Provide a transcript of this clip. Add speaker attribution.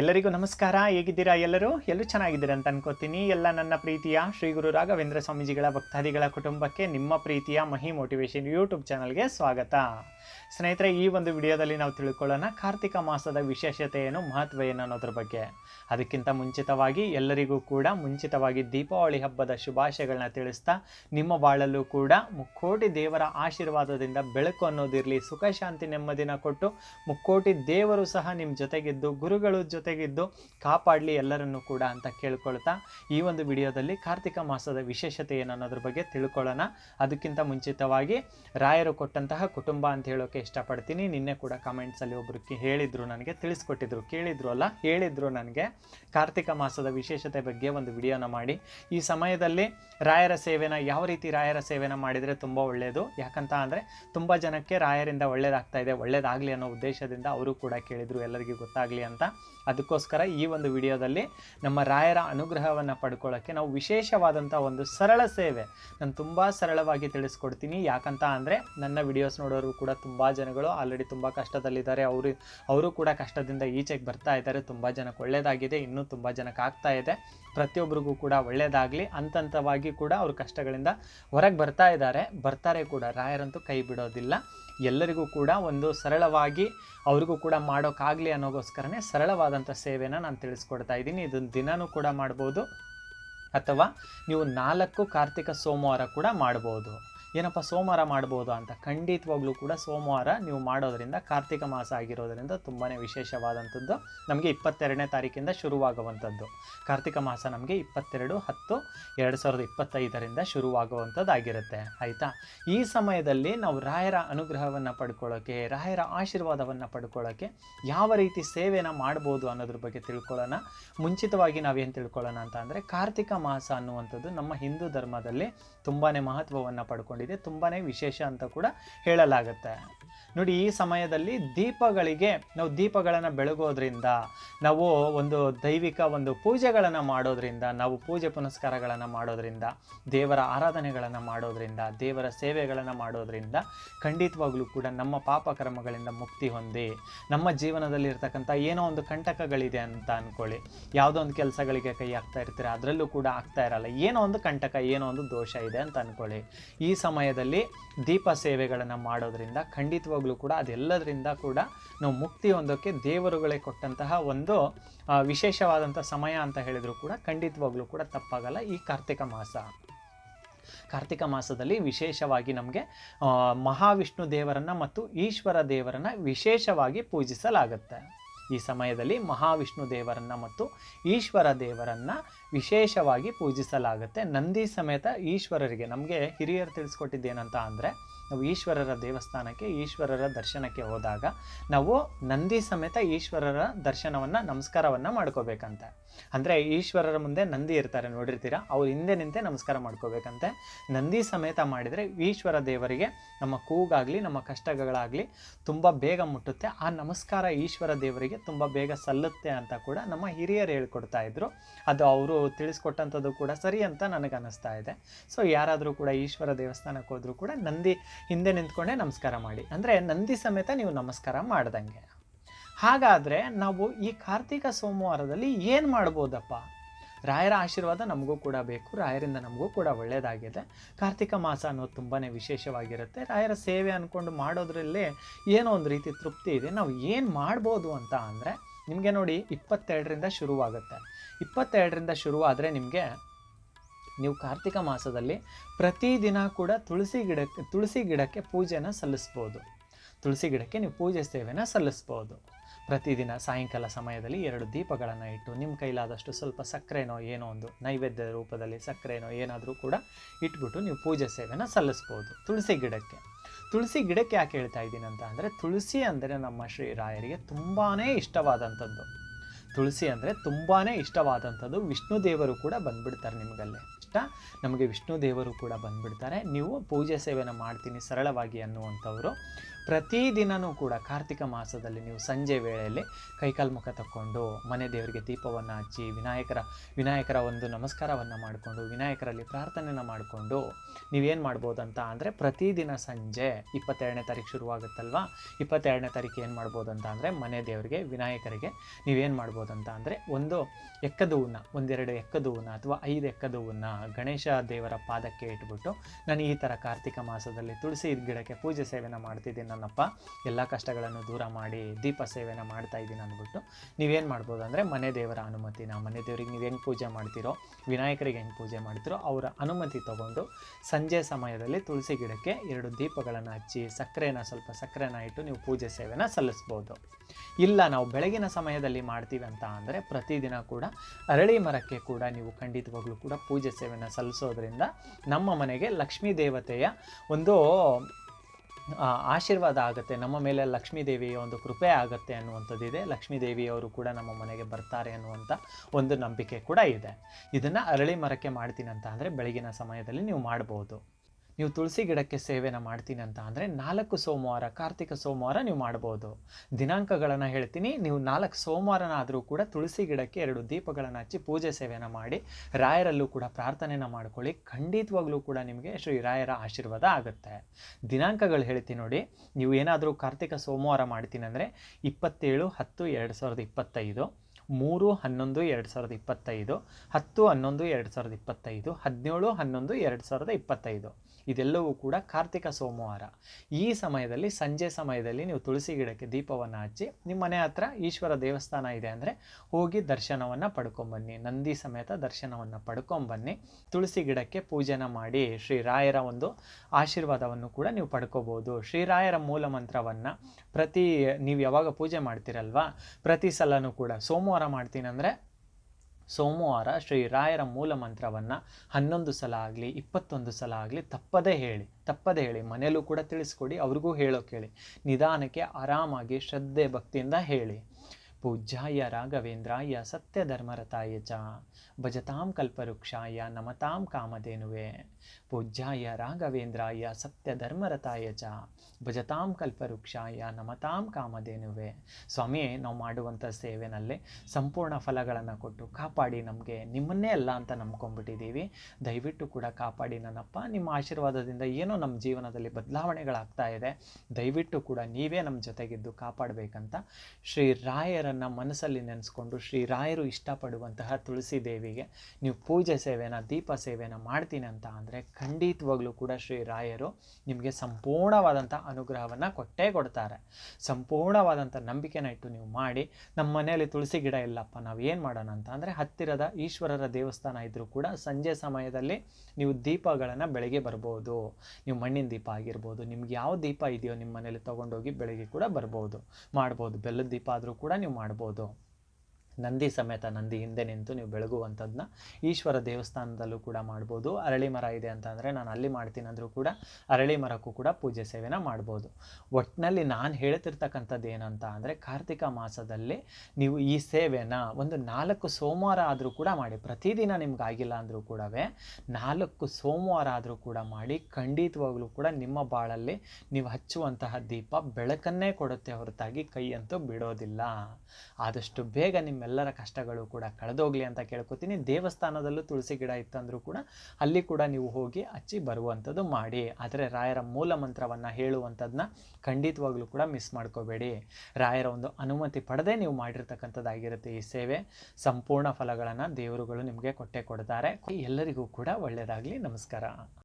Speaker 1: ಎಲ್ಲರಿಗೂ ನಮಸ್ಕಾರ. ಹೇಗಿದ್ದೀರಾ ಎಲ್ಲರೂ? ಎಲ್ಲರೂ ಚೆನ್ನಾಗಿದ್ದೀರಾ ಅಂತ ಅನ್ಕೋತೀನಿ. ಎಲ್ಲ ನನ್ನ ಪ್ರೀತಿಯ ಶ್ರೀ ಗುರು ರಾಘವೇಂದ್ರ ಸ್ವಾಮೀಜಿಗಳ ಭಕ್ತಾದಿಗಳ ಕುಟುಂಬಕ್ಕೆ ನಿಮ್ಮ ಪ್ರೀತಿಯ ಮಹಿ ಮೋಟಿವೇಶನ್ ಯೂಟ್ಯೂಬ್ ಚಾನಲ್ಗೆ ಸ್ವಾಗತ. ಸ್ನೇಹಿತರೆ, ಈ ಒಂದು ವಿಡಿಯೋದಲ್ಲಿ ನಾವು ತಿಳ್ಕೊಳ್ಳೋಣ ಕಾರ್ತಿಕ ಮಾಸದ ವಿಶೇಷತೆ ಏನು, ಮಹತ್ವ ಏನು ಅನ್ನೋದ್ರ ಬಗ್ಗೆ. ಅದಕ್ಕಿಂತ ಮುಂಚಿತವಾಗಿ ಎಲ್ಲರಿಗೂ ಕೂಡ ಮುಂಚಿತವಾಗಿ ದೀಪಾವಳಿ ಹಬ್ಬದ ಶುಭಾಶಯಗಳನ್ನ ತಿಳಿಸ್ತಾ, ನಿಮ್ಮ ಬಾಳಲ್ಲೂ ಕೂಡ ಮುಕ್ಕೋಟಿ ದೇವರ ಆಶೀರ್ವಾದದಿಂದ ಬೆಳಕು ಅನ್ನೋದಿರಲಿ ಸುಖ, ಶಾಂತಿ, ನೆಮ್ಮದಿನ ಕೊಟ್ಟು ಮುಕ್ಕೋಟಿ ದೇವರು ಸಹ ನಿಮ್ಮ ಜೊತೆಗಿದ್ದು, ಗುರುಗಳು ಜೊತೆಗಿದ್ದು ಕಾಪಾಡಲಿ ಎಲ್ಲರನ್ನೂ ಕೂಡ ಅಂತ ಕೇಳ್ಕೊಳ್ತಾ, ಈ ಒಂದು ವಿಡಿಯೋದಲ್ಲಿ ಕಾರ್ತಿಕ ಮಾಸದ ವಿಶೇಷತೆ ಏನು ಅನ್ನೋದ್ರ ಬಗ್ಗೆ ತಿಳ್ಕೊಳ್ಳೋಣ. ಅದಕ್ಕಿಂತ ಮುಂಚಿತವಾಗಿ ರಾಯರು ಕೊಟ್ಟಂತಹ ಕುಟುಂಬ ಅಂತ ಹೇಳೋಕೆ ಇಷ್ಟಪಡ್ತೀನಿ. ನಿನ್ನೆ ಕೂಡ ಕಾಮೆಂಟ್ಸಲ್ಲಿ ಒಬ್ಬರು ಹೇಳಿದ್ರು ನನಗೆ, ತಿಳಿಸ್ಕೊಟ್ಟಿದ್ರು. ಕೇಳಿದ್ರು ಅಲ್ಲ, ಹೇಳಿದ್ರು ನನಗೆ. ಕಾರ್ತಿಕ ಮಾಸದ ವಿಶೇಷತೆ ಬಗ್ಗೆ ಒಂದು ವಿಡಿಯೋನ ಮಾಡಿ. ಈ ಸಮಯದಲ್ಲಿ ರಾಯರ ಸೇವೆನ, ಯಾವ ರೀತಿ ರಾಯರ ಸೇವೆನ ಮಾಡಿದರೆ ತುಂಬ ಒಳ್ಳೆಯದು ಯಾಕಂತ ಅಂದರೆ ತುಂಬ ಜನಕ್ಕೆ ರಾಯರಿಂದ ಒಳ್ಳೇದಾಗ್ತಾ ಇದೆ, ಒಳ್ಳೇದಾಗಲಿ ಅನ್ನೋ ಉದ್ದೇಶದಿಂದ ಅವರು ಕೂಡ ಕೇಳಿದರು, ಎಲ್ಲರಿಗೂ ಗೊತ್ತಾಗಲಿ ಅಂತ. ಅದಕ್ಕೋಸ್ಕರ ಈ ಒಂದು ವಿಡಿಯೋದಲ್ಲಿ ನಮ್ಮ ರಾಯರ ಅನುಗ್ರಹವನ್ನು ಪಡ್ಕೊಳ್ಳೋಕ್ಕೆ ನಾವು ವಿಶೇಷವಾದಂಥ ಒಂದು ಸರಳ ಸೇವೆ. ನಾನು ತುಂಬ ಸರಳವಾಗಿ ತಿಳಿಸ್ಕೊಡ್ತೀನಿ. ಯಾಕಂತ ಅಂದರೆ ನನ್ನ ವಿಡಿಯೋಸ್ ನೋಡೋರು ಕೂಡ ತುಂಬ ಜನಗಳು ಆಲ್ರೆಡಿ ತುಂಬ ಕಷ್ಟದಲ್ಲಿದ್ದಾರೆ. ಅವರು ಅವರು ಕೂಡ ಕಷ್ಟದಿಂದ ಈಚೆಗೆ ಬರ್ತಾ ಇದ್ದಾರೆ. ತುಂಬ ಜನಕ್ಕೆ ಒಳ್ಳೆಯದಾಗಿದೆ ಇನ್ನೂ ತುಂಬ ಜನಕ್ಕೆ ಆಗ್ತಾ ಇದೆ. ಪ್ರತಿಯೊಬ್ಬರಿಗೂ ಕೂಡ ಒಳ್ಳೆಯದಾಗಲಿ ಹಂತವಾಗಿ ಕೂಡ ಅವ್ರ ಕಷ್ಟಗಳಿಂದ ಹೊರಗೆ ಬರ್ತಾ ಇದ್ದಾರೆ. ಬರ್ತಾರೆ ಕೂಡ. ರಾಯರಂತೂ ಕೈ ಬಿಡೋದಿಲ್ಲ. ಎಲ್ಲರಿಗೂ ಕೂಡ ಒಂದು ಸರಳವಾಗಿ ಅವ್ರಿಗೂ ಕೂಡ ಮಾಡೋಕ್ಕಾಗಲಿ ಅನ್ನೋಗೋಸ್ಕರನೇ ಸರಳವಾದಂಥ ಸೇವೆನ ನಾನು ತಿಳಿಸ್ಕೊಡ್ತಾ ಇದ್ದೀನಿ. ಇದನ್ನು ದಿನನೂ ಕೂಡ ಮಾಡ್ಬೋದು. ಅಥವಾ ನೀವು ನಾಲ್ಕು ಕಾರ್ತಿಕ ಸೋಮವಾರ ಕೂಡ ಮಾಡ್ಬೋದು. ಏನಪ್ಪ ಸೋಮವಾರ ಮಾಡ್ಬೋದು ಅಂತ ಖಂಡಿತವಾಗ್ಲೂ ಕೂಡ ಸೋಮವಾರ ನೀವು ಮಾಡೋದರಿಂದ ಕಾರ್ತಿಕ ಮಾಸ ಆಗಿರೋದರಿಂದ ತುಂಬಾ ವಿಶೇಷವಾದಂಥದ್ದು. ನಮಗೆ ಇಪ್ಪತ್ತೆರಡನೇ ತಾರೀಕಿಂದ ಶುರುವಾಗುವಂಥದ್ದು. ಕಾರ್ತಿಕ ಮಾಸ ನಮಗೆ ಇಪ್ಪತ್ತೆರಡು, ಹತ್ತು, ಎರಡು ಸಾವಿರದ ಇಪ್ಪತ್ತೈದರಿಂದ ಶುರುವಾಗುವಂಥದ್ದಾಗಿರುತ್ತೆ. ಆಯಿತಾ? ಈ ಸಮಯದಲ್ಲಿ ನಾವು ರಾಯರ ಅನುಗ್ರಹವನ್ನು ಪಡ್ಕೊಳ್ಳೋಕ್ಕೆ ರಾಯರ ಆಶೀರ್ವಾದವನ್ನು ಪಡ್ಕೊಳ್ಳೋಕ್ಕೆ ಯಾವ ರೀತಿ ಸೇವೆನ ಮಾಡ್ಬೋದು ಅನ್ನೋದ್ರ ಬಗ್ಗೆ ತಿಳ್ಕೊಳ್ಳೋಣ. ಮುಂಚಿತವಾಗಿ ನಾವೇನು ತಿಳ್ಕೊಳ್ಳೋಣ ಅಂತ ಅಂದರೆ ಕಾರ್ತಿಕ ಮಾಸ ಅನ್ನುವಂಥದ್ದು ನಮ್ಮ ಹಿಂದೂ ಧರ್ಮದಲ್ಲಿ ತುಂಬಾ ಮಹತ್ವವನ್ನು ಪಡ್ಕೊಂಡಿದೆ. ತುಂಬಾ ವಿಶೇಷ ಅಂತ ಕೂಡ ಹೇಳಲಾಗುತ್ತೆ. ನೋಡಿ, ಈ ಸಮಯದಲ್ಲಿ ದೀಪಗಳಿಗೆ, ನಾವು ದೀಪಗಳನ್ನು ಬೆಳಗೋದ್ರಿಂದ, ನಾವು ಒಂದು ದೈವಿಕ ಒಂದು ಪೂಜೆಗಳನ್ನು ಮಾಡೋದ್ರಿಂದ, ನಾವು ಪೂಜೆ ಪುನಸ್ಕಾರಗಳನ್ನು ಮಾಡೋದ್ರಿಂದ, ದೇವರ ಆರಾಧನೆಗಳನ್ನು ಮಾಡೋದ್ರಿಂದ, ದೇವರ ಸೇವೆಗಳನ್ನು ಮಾಡೋದ್ರಿಂದ ಖಂಡಿತವಾಗ್ಲೂ ಕೂಡ ನಮ್ಮ ಪಾಪ ಕರ್ಮಗಳಿಂದ ಮುಕ್ತಿ ಹೊಂದಿ, ನಮ್ಮ ಜೀವನದಲ್ಲಿ ಇರ್ತಕ್ಕಂಥ ಏನೋ ಒಂದು ಕಂಟಕಗಳಿದೆ ಅಂತ ಅಂದ್ಕೊಳ್ಳಿ ಯಾವುದೋ ಒಂದು ಕೆಲಸಗಳಿಗೆ ಕೈ ಹಾಕ್ತಾ ಇರ್ತೀರ, ಅದರಲ್ಲೂ ಕೂಡ ಆಗ್ತಾ ಇರಲ್ಲ. ಏನೋ ಒಂದು ಕಂಟಕ, ಏನೋ ಒಂದು ದೋಷ ಇದೆ ಅಂತ ಅಂದ್ಕೊಳ್ಳಿ ಈ ಸಮಯದಲ್ಲಿ ದೀಪ ಸೇವೆಗಳನ್ನು ಮಾಡೋದ್ರಿಂದ ಖಂಡಿತವಾಗ್ಲೂ ಕೂಡ ಅದೆಲ್ಲದರಿಂದ ಕೂಡ ನಾವು ಮುಕ್ತಿ ಹೊಂದೋಕ್ಕೆ ದೇವರುಗಳೇ ಕೊಟ್ಟಂತಹ ಒಂದು ವಿಶೇಷವಾದಂಥ ಸಮಯ ಅಂತ ಹೇಳಿದ್ರು ಕೂಡ ಖಂಡಿತವಾಗ್ಲೂ ಕೂಡ ತಪ್ಪಾಗಲ್ಲ ಈ ಕಾರ್ತಿಕ ಮಾಸ. ಕಾರ್ತಿಕ ಮಾಸದಲ್ಲಿ ವಿಶೇಷವಾಗಿ ನಮಗೆ ಮಹಾವಿಷ್ಣು ದೇವರನ್ನು ಮತ್ತು ಈಶ್ವರ ದೇವರನ್ನು ವಿಶೇಷವಾಗಿ ಪೂಜಿಸಲಾಗುತ್ತೆ. ಈ ಸಮಯದಲ್ಲಿ ಮಹಾವಿಷ್ಣು ದೇವರನ್ನು ಮತ್ತು ಈಶ್ವರ ದೇವರನ್ನು ವಿಶೇಷವಾಗಿ ಪೂಜಿಸಲಾಗುತ್ತೆ. ನಂದಿ ಸಮೇತ ಈಶ್ವರರಿಗೆ, ನಮಗೆ ಹಿರಿಯರು ತಿಳಿಸ್ಕೊಟ್ಟಿದ್ದೇನಂತ ಅಂದರೆ, ನಾವು ಈಶ್ವರರ ದೇವಸ್ಥಾನಕ್ಕೆ, ಈಶ್ವರರ ದರ್ಶನಕ್ಕೆ ಹೋದಾಗ ನಾವು ನಂದಿ ಸಮೇತ ಈಶ್ವರರ ದರ್ಶನವನ್ನು, ನಮಸ್ಕಾರವನ್ನು ಮಾಡ್ಕೋಬೇಕಂತೆ. ಅಂದರೆ ಈಶ್ವರರ ಮುಂದೆ ನಂದಿ ಇರ್ತಾರೆ ನೋಡಿರ್ತೀರಾ? ಅವ್ರ ಹಿಂದೆ ನಿಂತೆ ನಮಸ್ಕಾರ ಮಾಡ್ಕೋಬೇಕಂತೆ. ನಂದಿ ಸಮೇತ ಮಾಡಿದರೆ ಈಶ್ವರ ದೇವರಿಗೆ ನಮ್ಮ ಕೂಗಾಗಲಿ, ನಮ್ಮ ಕಷ್ಟಗಳಾಗಲಿ ತುಂಬ ಬೇಗ ಮುಟ್ಟುತ್ತೆ. ಆ ನಮಸ್ಕಾರ ಈಶ್ವರ ದೇವರಿಗೆ ತುಂಬ ಬೇಗ ಸಲ್ಲುತ್ತೆ ಅಂತ ಕೂಡ ನಮ್ಮ ಹಿರಿಯರು ಹೇಳ್ಕೊಡ್ತಾ ಇದ್ರು. ಅದು ಅವರು ತಿಳಿಸ್ಕೊಟ್ಟಂಥದ್ದು ಕೂಡ ಸರಿ ಅಂತ ನನಗೆ ಅನ್ನಿಸ್ತಾ ಇದೆ. ಸೊ ಯಾರಾದರೂ ಕೂಡ ಈಶ್ವರ ದೇವಸ್ಥಾನಕ್ಕೆ ಹೋದರೂ ಕೂಡ ನಂದಿ ಹಿಂದೆ ನಿಂತ್ಕೊಂಡೇ ನಮಸ್ಕಾರ ಮಾಡಿ. ಅಂದರೆ ನಂದಿ ಸಮೇತ ನೀವು ನಮಸ್ಕಾರ ಮಾಡ್ದಂಗೆ. ಹಾಗಾದರೆ ನಾವು ಈ ಕಾರ್ತಿಕ ಸೋಮವಾರದಲ್ಲಿ ಏನು ಮಾಡ್ಬೋದಪ್ಪ? ರಾಯರ ಆಶೀರ್ವಾದ ನಮಗೂ ಕೂಡ ಬೇಕು, ರಾಯರಿಂದ ನಮಗೂ ಕೂಡ ಒಳ್ಳೆಯದಾಗಿದೆ ಕಾರ್ತಿಕ ಮಾಸ ಅನ್ನೋದು ತುಂಬಾ ವಿಶೇಷವಾಗಿರುತ್ತೆ. ರಾಯರ ಸೇವೆ ಅಂದ್ಕೊಂಡು ಮಾಡೋದ್ರಲ್ಲಿ ಏನೋ ಒಂದು ರೀತಿ ತೃಪ್ತಿ ಇದೆ. ನಾವು ಏನು ಮಾಡ್ಬೋದು ಅಂತ ಅಂದರೆ, ನಿಮಗೆ ನೋಡಿ ಇಪ್ಪತ್ತೆರಡರಿಂದ ಶುರುವಾಗುತ್ತೆ. ಇಪ್ಪತ್ತೆರಡರಿಂದ ಶುರುವಾದರೆ ನಿಮಗೆ ನೀವು ಕಾರ್ತಿಕ ಮಾಸದಲ್ಲಿ ಪ್ರತಿದಿನ ಕೂಡ ತುಳಸಿ ಗಿಡಕ್ಕೆ ತುಳಸಿ ಗಿಡಕ್ಕೆ ಪೂಜೆನ ಸಲ್ಲಿಸ್ಬೋದು. ತುಳಸಿ ಗಿಡಕ್ಕೆ ನೀವು ಪೂಜೆ ಸೇವೆನ ಸಲ್ಲಿಸ್ಬೋದು. ಪ್ರತಿದಿನ ಸಾಯಂಕಾಲ ಸಮಯದಲ್ಲಿ ಎರಡು ದೀಪಗಳನ್ನು ಇಟ್ಟು ನಿಮ್ಮ ಕೈಲಾದಷ್ಟು ಸ್ವಲ್ಪ ಸಕ್ಕರೆನೋ ಏನೋ ಒಂದು ನೈವೇದ್ಯ ರೂಪದಲ್ಲಿ ಸಕ್ಕರೆನೋ ಏನಾದರೂ ಕೂಡ ಇಟ್ಬಿಟ್ಟು ನೀವು ಪೂಜೆ ಸೇವೆನ ಸಲ್ಲಿಸ್ಬೋದು. ತುಳಸಿ ಗಿಡಕ್ಕೆ. ತುಳಸಿ ಗಿಡಕ್ಕೆ ಯಾಕೆ ಹೇಳ್ತಾ ಇದ್ದೀನಿ ಅಂತ ಅಂದರೆ ತುಳಸಿ ಅಂದರೆ ನಮ್ಮ ಶ್ರೀರಾಯರಿಗೆ ತುಂಬಾ ಇಷ್ಟವಾದಂಥದ್ದು. ತುಳಸಿ ಅಂದರೆ ತುಂಬಾ ಇಷ್ಟವಾದಂಥದ್ದು. ವಿಷ್ಣು ದೇವರು ಕೂಡ ಬಂದ್ಬಿಡ್ತಾರೆ ನಿಮಗಲ್ಲೇ. ಇಷ್ಟ? ನಮಗೆ ವಿಷ್ಣು ದೇವರು ಕೂಡ ಬಂದ್ಬಿಡ್ತಾರೆ. ನೀವು ಪೂಜೆ ಸೇವೆನ ಮಾಡ್ತೀನಿ ಸರಳವಾಗಿ ಅನ್ನುವಂಥವ್ರು. ಪ್ರತಿದಿನವೂ ಕೂಡ ಕಾರ್ತಿಕ ಮಾಸದಲ್ಲಿ ನೀವು ಸಂಜೆ ವೇಳೆಯಲ್ಲಿ ಕೈಕಾಲು ಮುಖ ತಕ್ಕೊಂಡು ಮನೆ ದೇವರಿಗೆ ದೀಪವನ್ನು ಹಚ್ಚಿ ವಿನಾಯಕರ ವಿನಾಯಕರ ಒಂದು ನಮಸ್ಕಾರವನ್ನು ಮಾಡಿಕೊಂಡು, ವಿನಾಯಕರಲ್ಲಿ ಪ್ರಾರ್ಥನೆಯನ್ನು ಮಾಡಿಕೊಂಡು ನೀವೇನು ಮಾಡ್ಬೋದು ಅಂತ ಅಂದರೆ ಪ್ರತಿದಿನ ಸಂಜೆ ಇಪ್ಪತ್ತೆರಡನೇ ತಾರೀಕು ಶುರುವಾಗುತ್ತಲ್ವ? ಇಪ್ಪತ್ತೆರಡನೇ ತಾರೀಕು ಏನು ಮಾಡ್ಬೋದು ಅಂತ ಅಂದರೆ ಮನೆ ದೇವರಿಗೆ, ವಿನಾಯಕರಿಗೆ ನೀವೇನು ಮಾಡ್ಬೋದು ಅಂತ ಅಂದರೆ ಒಂದು ಎಕ್ಕದ ಹೂವನ್ನ, ಒಂದೆರಡು ಎಕ್ಕದ ಹೂವನ್ನ ಅಥವಾ ಐದು ಎಕ್ಕದ ಹೂವನ್ನ ಗಣೇಶ ದೇವರ ಪಾದಕ್ಕೆ ಇಟ್ಬಿಟ್ಟು ನಾನು ಈ ಥರ ಕಾರ್ತಿಕ ಮಾಸದಲ್ಲಿ ತುಳಸಿ ಗಿಡಕ್ಕೆ ಪೂಜೆ ಸೇವೆನ ಮಾಡ್ತಿದ್ದೀನಿ. ನನ್ನಪ್ಪ ಎಲ್ಲ ಕಷ್ಟಗಳನ್ನು ದೂರ ಮಾಡಿ ದೀಪ ಸೇವೆನ ಮಾಡ್ತಾ ಇದ್ದೀನಿ ಅಂದ್ಬಿಟ್ಟು ನೀವೇನು ಮಾಡ್ಬೋದು ಅಂದರೆ ಮನೆ ದೇವರ ಅನುಮತಿನ ಮನೆ ದೇವರಿಗೆ ನೀವು ಹೆಂಗೆ ಪೂಜೆ ಮಾಡ್ತೀರೋ, ವಿನಾಯಕರಿಗೆ ಹೆಂಗೆ ಪೂಜೆ ಮಾಡ್ತೀರೋ ಅವರ ಅನುಮತಿ ತಗೊಂಡು ಸಂಜೆ ಸಮಯದಲ್ಲಿ ತುಳಸಿ ಗಿಡಕ್ಕೆ ಎರಡು ದೀಪಗಳನ್ನು ಹಚ್ಚಿ ಸಕ್ಕರೆನ ಸ್ವಲ್ಪ ಸಕ್ಕರೆನ ಇಟ್ಟು ನೀವು ಪೂಜೆ ಸೇವೆನ ಸಲ್ಲಿಸ್ಬೋದು. ಇಲ್ಲ ನಾವು ಬೆಳಗಿನ ಸಮಯದಲ್ಲಿ ಮಾಡ್ತೀವಿ ಅಂತ ಅಂದರೆ ಪ್ರತಿದಿನ ಕೂಡ ಅರಳಿ ಮರಕ್ಕೆ ಕೂಡ ನೀವು ಖಂಡಿತವಾಗ್ಲೂ ಕೂಡ ಪೂಜೆ ಸೇವೆನ ಸಲ್ಲಿಸೋದ್ರಿಂದ ನಮ್ಮ ಮನೆಗೆ ಲಕ್ಷ್ಮೀ ದೇವತೆಯ ಒಂದು ಆಶೀರ್ವಾದ ಆಗುತ್ತೆ, ನಮ್ಮ ಮೇಲೆ ಲಕ್ಷ್ಮೀ ದೇವಿಯ ಒಂದು ಕೃಪೆ ಆಗುತ್ತೆ ಅನ್ನುವಂಥದ್ದಿದೆ. ಲಕ್ಷ್ಮೀ ದೇವಿಯವರು ಕೂಡ ನಮ್ಮ ಮನೆಗೆ ಬರ್ತಾರೆ ಅನ್ನುವಂಥ ಒಂದು ನಂಬಿಕೆ ಕೂಡ ಇದೆ. ಇದನ್ನು ಅರಳಿ ಮರಕ್ಕೆ ಮಾಡ್ತೀನಿ ಅಂತ ಅಂದರೆ ಬೆಳಗಿನ ಸಮಯದಲ್ಲಿ ನೀವು ಮಾಡ್ಬೋದು. ನೀವು ತುಳಸಿ ಗಿಡಕ್ಕೆ ಸೇವೆನ ಮಾಡ್ತೀನಿ ಅಂತ ಅಂದರೆ ನಾಲ್ಕು ಸೋಮವಾರ, ಕಾರ್ತಿಕ ಸೋಮವಾರ ನೀವು ಮಾಡ್ಬೋದು. ದಿನಾಂಕಗಳನ್ನು ಹೇಳ್ತೀನಿ. ನೀವು ನಾಲ್ಕು ಸೋಮವಾರನಾದರೂ ಕೂಡ ತುಳಸಿ ಗಿಡಕ್ಕೆ ಎರಡು ದೀಪಗಳನ್ನು ಹಚ್ಚಿ ಪೂಜೆ ಸೇವೆನ ಮಾಡಿ, ರಾಯರಲ್ಲೂ ಕೂಡ ಪ್ರಾರ್ಥನೆನ ಮಾಡ್ಕೊಳ್ಳಿ. ಖಂಡಿತವಾಗಲೂ ಕೂಡ ನಿಮಗೆ ಶ್ರೀ ರಾಯರ ಆಶೀರ್ವಾದ ಆಗುತ್ತೆ. ದಿನಾಂಕಗಳು ಹೇಳ್ತೀನಿ ನೋಡಿ. ನೀವು ಏನಾದರೂ ಕಾರ್ತಿಕ ಸೋಮವಾರ ಮಾಡ್ತೀನಿ ಅಂದರೆ ಇಪ್ಪತ್ತೇಳು, ಹತ್ತು, ಎರಡು ಸಾವಿರದ ಇಪ್ಪತ್ತೈದು, ಮೂರು, ಹನ್ನೊಂದು, ಎರಡು ಸಾವಿರದ ಇಪ್ಪತ್ತೈದು, ಹತ್ತು, ಹನ್ನೊಂದು, ಎರಡು ಸಾವಿರದ ಇಪ್ಪತ್ತೈದು, ಹದಿನೇಳು, ಹನ್ನೊಂದು, ಎರಡು ಸಾವಿರದ ಇಪ್ಪತ್ತೈದು. ಇದೆಲ್ಲವೂ ಕೂಡ ಕಾರ್ತಿಕ ಸೋಮವಾರ. ಈ ಸಮಯದಲ್ಲಿ, ಸಂಜೆ ಸಮಯದಲ್ಲಿ ನೀವು ತುಳಸಿ ಗಿಡಕ್ಕೆ ದೀಪವನ್ನು ಹಚ್ಚಿ ನಿಮ್ಮ ಮನೆ ಹತ್ರ ಈಶ್ವರ ದೇವಸ್ಥಾನ ಇದೆ ಅಂದರೆ ಹೋಗಿ ದರ್ಶನವನ್ನು ಪಡ್ಕೊಂಬನ್ನಿ. ನಂದಿ ಸಮೇತ ದರ್ಶನವನ್ನು ಪಡ್ಕೊಂಬನ್ನಿ. ತುಳಸಿ ಗಿಡಕ್ಕೆ ಪೂಜೆನ ಮಾಡಿ ಶ್ರೀರಾಯರ ಒಂದು ಆಶೀರ್ವಾದವನ್ನು ಕೂಡ ನೀವು ಪಡ್ಕೋಬೋದು. ಶ್ರೀರಾಯರ ಮೂಲ ಮಂತ್ರವನ್ನು ಪ್ರತಿ, ನೀವು ಯಾವಾಗ ಪೂಜೆ ಮಾಡ್ತೀರಲ್ವಾ, ಪ್ರತಿ ಸಲನೂ ಕೂಡ ಸೋಮವಾರ ಮಾಡ್ತೀನಿ ಅಂದರೆ ಸೋಮವಾರ ಶ್ರೀರಾಯರ ಮೂಲ ಮಂತ್ರವನ್ನು ಹನ್ನೊಂದು ಸಲ ಆಗಲಿ, ಇಪ್ಪತ್ತೊಂದು ಸಲ ಆಗಲಿ ತಪ್ಪದೇ ಹೇಳಿ ತಪ್ಪದೇ ಹೇಳಿ, ಮನೆಯಲ್ಲೂ ಕೂಡ ತಿಳಿಸ್ಕೊಡಿ, ಅವ್ರಿಗೂ ಹೇಳೋಕೆ ಹೇಳಿ ನಿಧಾನಕ್ಕೆ ಆರಾಮಾಗಿ ಶ್ರದ್ಧೆ ಭಕ್ತಿಯಿಂದ ಹೇಳಿ. ಪೂಜ್ಯಾಯ ರಾಘವೇಂದ್ರಾಯ ಸತ್ಯಧರ್ಮರತಾಯ ಚ ಭಜತಾಂ ಕಲ್ಪವೃಕ್ಷಾಯ ನಮತಾಂ ಕಾಮಧೇನುವೆ. ಪೂಜ್ಯಾಯ ರಾಘವೇಂದ್ರಾಯ ಸತ್ಯಧರ್ಮರತಾಯ ಚ ಭಜತಾಂ ಕಲ್ಪವೃಕ್ಷಾಯ ನಮತಾಂ ಕಾಮಧೇನುವೆ. ಸ್ವಾಮಿಯೇ ನಾವು ಮಾಡುವಂಥ ಸೇವೆನಲ್ಲಿ ಸಂಪೂರ್ಣ ಫಲಗಳನ್ನು ಕೊಟ್ಟು ಕಾಪಾಡಿ ನಮಗೆ, ನಿಮ್ಮನ್ನೇ ಅಲ್ಲ ಅಂತ ನಂಬ್ಕೊಂಡ್ಬಿಟ್ಟಿದ್ದೀವಿ. ದಯವಿಟ್ಟು ಕೂಡ ಕಾಪಾಡಿ ನನ್ನಪ್ಪ, ನಿಮ್ಮ ಆಶೀರ್ವಾದದಿಂದ ಏನೋ ನಮ್ಮ ಜೀವನದಲ್ಲಿ ಬದಲಾವಣೆಗಳಾಗ್ತಾ ಇದೆ. ದಯವಿಟ್ಟು ಕೂಡ ನೀವೇ ನಮ್ಮ ಜೊತೆಗಿದ್ದು ಕಾಪಾಡಬೇಕಂತ ಶ್ರೀ ರಾಯರನ್ನು ಮನಸ್ಸಲ್ಲಿ ನೆನೆಸ್ಕೊಂಡು ಶ್ರೀ ರಾಯರು ಇಷ್ಟಪಡುವಂತಹ ತುಳಸಿ ದೇವಿಗೆ ನೀವು ಪೂಜೆ ಸೇವೆನ, ದೀಪ ಸೇವೆನ ಮಾಡ್ತೀನಿ ಅಂತ ಅಂದರೆ ಖಂಡಿತವಾಗ್ಲೂ ಕೂಡ ಶ್ರೀ ರಾಯರು ನಿಮಗೆ ಸಂಪೂರ್ಣವಾದಂಥ ಅನುಗ್ರಹವನ್ನು ಕೊಟ್ಟೇ ಕೊಡ್ತಾರೆ. ಸಂಪೂರ್ಣವಾದಂಥ ನಂಬಿಕೆನ ಇಟ್ಟು ನೀವು ಮಾಡಿ ನಮ್ಮ ಮನೆಯಲ್ಲಿ ತುಳಸಿ ಗಿಡ ಇಲ್ಲಪ್ಪ, ನಾವು ಏನು ಮಾಡೋಣ ಅಂತ ಅಂದರೆ ಹತ್ತಿರದ ಈಶ್ವರರ ದೇವಸ್ಥಾನ ಇದ್ದರೂ ಕೂಡ ಸಂಜೆ ಸಮಯದಲ್ಲಿ ನೀವು ದೀಪಗಳನ್ನು ಬೆಳಗ್ಗೆ ಬರ್ಬೋದು. ನೀವು ಮಣ್ಣಿನ ದೀಪ ಆಗಿರ್ಬೋದು, ನಿಮ್ಗೆ ಯಾವ ದೀಪ ಇದೆಯೋ ನಿಮ್ಮ ಮನೇಲಿ ತೊಗೊಂಡೋಗಿ ಬೆಳಗ್ಗೆ ಕೂಡ ಬರ್ಬೋದು. ಮಾಡ್ಬೋದು, ಬೆಲ್ಲದ ದೀಪ ಆದರೂ ಕೂಡ ನೀವು ಮಾಡ್ಬೋದು. ನಂದಿ ಸಮೇತ ನಂದಿ ಹಿಂದೆ ನಿಂತು ನೀವು ಬೆಳಗುವಂಥದ್ದನ್ನ ಈಶ್ವರ ದೇವಸ್ಥಾನದಲ್ಲೂ ಕೂಡ ಮಾಡ್ಬೋದು. ಅರಳಿ ಮರ ಇದೆ ಅಂತ ಅಂದರೆ ನಾನು ಅಲ್ಲಿ ಮಾಡ್ತೀನಿ ಅಂದರೂ ಕೂಡ ಅರಳಿ ಮರಕ್ಕೂ ಕೂಡ ಪೂಜೆ ಸೇವೆನ ಮಾಡ್ಬೋದು. ಒಟ್ಟಿನಲ್ಲಿ ನಾನು ಹೇಳ್ತಿರ್ತಕ್ಕಂಥದ್ದು ಏನಂತ ಅಂದರೆ ಕಾರ್ತಿಕ ಮಾಸದಲ್ಲಿ ನೀವು ಈ ಸೇವೆನ ಒಂದು ನಾಲ್ಕು ಸೋಮವಾರ ಆದರೂ ಕೂಡ ಮಾಡಿ. ಪ್ರತಿದಿನ ನಿಮ್ಗೆ ಆಗಿಲ್ಲ ಅಂದರೂ ಕೂಡ ನಾಲ್ಕು ಸೋಮವಾರ ಆದರೂ ಕೂಡ ಮಾಡಿ ಖಂಡಿತವಾಗಲೂ ಕೂಡ ನಿಮ್ಮ ಬಾಳಲ್ಲಿ ನೀವು ಹಚ್ಚುವಂತಹ ದೀಪ ಬೆಳಕನ್ನೇ ಕೊಡುತ್ತೆ ಹೊರತಾಗಿ ಕೈಯಂತೂ ಬಿಡೋದಿಲ್ಲ. ಆದಷ್ಟು ಬೇಗ ನಿಮ್ಮೆಲ್ಲರ ಕಷ್ಟಗಳು ಕೂಡ ಕಳೆದೋಗ್ಲಿ ಅಂತ ಕೇಳ್ಕೊತೀನಿ. ದೇವಸ್ಥಾನದಲ್ಲೂ ತುಳಸಿ ಗಿಡ ಇತ್ತಂದ್ರೂ ಕೂಡ ಅಲ್ಲಿ ಕೂಡ ನೀವು ಹೋಗಿ ಹಚ್ಚಿ ಬರುವಂಥದ್ದು ಮಾಡಿ. ಆದರೆ ರಾಯರ ಮೂಲ ಮಂತ್ರವನ್ನು ಹೇಳುವಂಥದ್ದನ್ನ ಖಂಡಿತವಾಗ್ಲೂ ಕೂಡ ಮಿಸ್ ಮಾಡ್ಕೋಬೇಡಿ. ರಾಯರ ಒಂದು ಅನುಮತಿ ಪಡೆದೇ ನೀವು ಮಾಡಿರ್ತಕ್ಕಂಥದ್ದಾಗಿರುತ್ತೆ ಈ ಸೇವೆ. ಸಂಪೂರ್ಣ ಫಲಗಳನ್ನು ದೇವರುಗಳು ನಿಮಗೆ ಕೊಟ್ಟೆ ಕೊಡ್ತಾರೆ. ಎಲ್ಲರಿಗೂ ಕೂಡ ಒಳ್ಳೆಯದಾಗಲಿ. ನಮಸ್ಕಾರ.